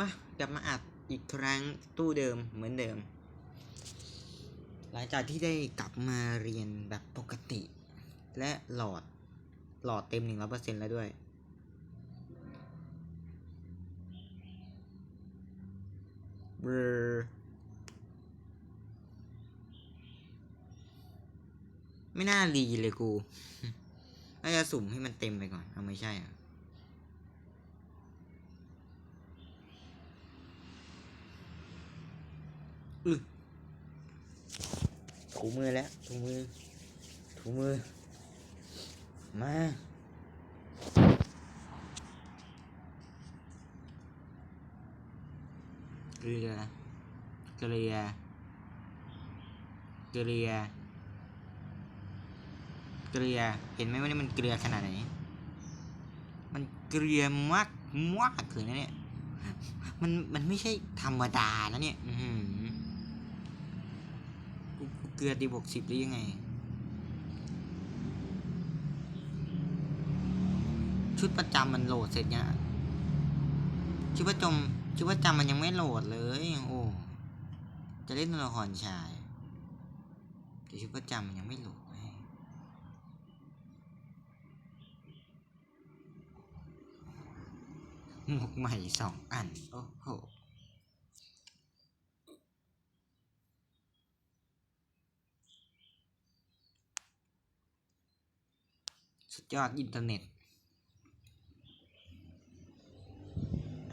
มากลับมาอัดอีกครั้งตู้เดิมเหมือนเดิม หลังจากที่ได้กลับมาเรียนแบบปกติ และหลอดหลอดเต็มหนึ่งร้อเปอร์เซ็นต์แล้วด้วย เบลอไม่น่ารีเลยกูน่าจะสุ่มให้มันเต็มไปก่อน เอาไม่ใช่อะ อือ ถูมือแล้ว ถูมือ ถูมือ มา เกลือ เกลือ เกลือ เกลือ เห็นไหมว่านี่มันเกลือขนาดไหน มันเกลือมากมากเลยนะเนี่ย มัน มันไม่ใช่ธรรมดาแล้วเนี่ย อื เกลือตีบวกสิบหรือยังไง ชุดประจำมันโหลดเสร็จเนี่ยงชุดประจำชุดประจำมันยังไม่โหลดเลย โอ้จะเล่นตัวละครชายแต่ชุดประจำมันยังไม่โหลดให้หมวกใหม่สองอัน โอ้โห สุดยอดอินเทอร์เน็ต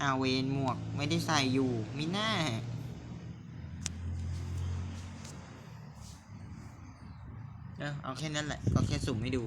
อาเวนหมวกไม่ได้ใส่อยู่มิน่าเออเอาแค่นั้นแหละ ก็แค่สุ่มให้ดู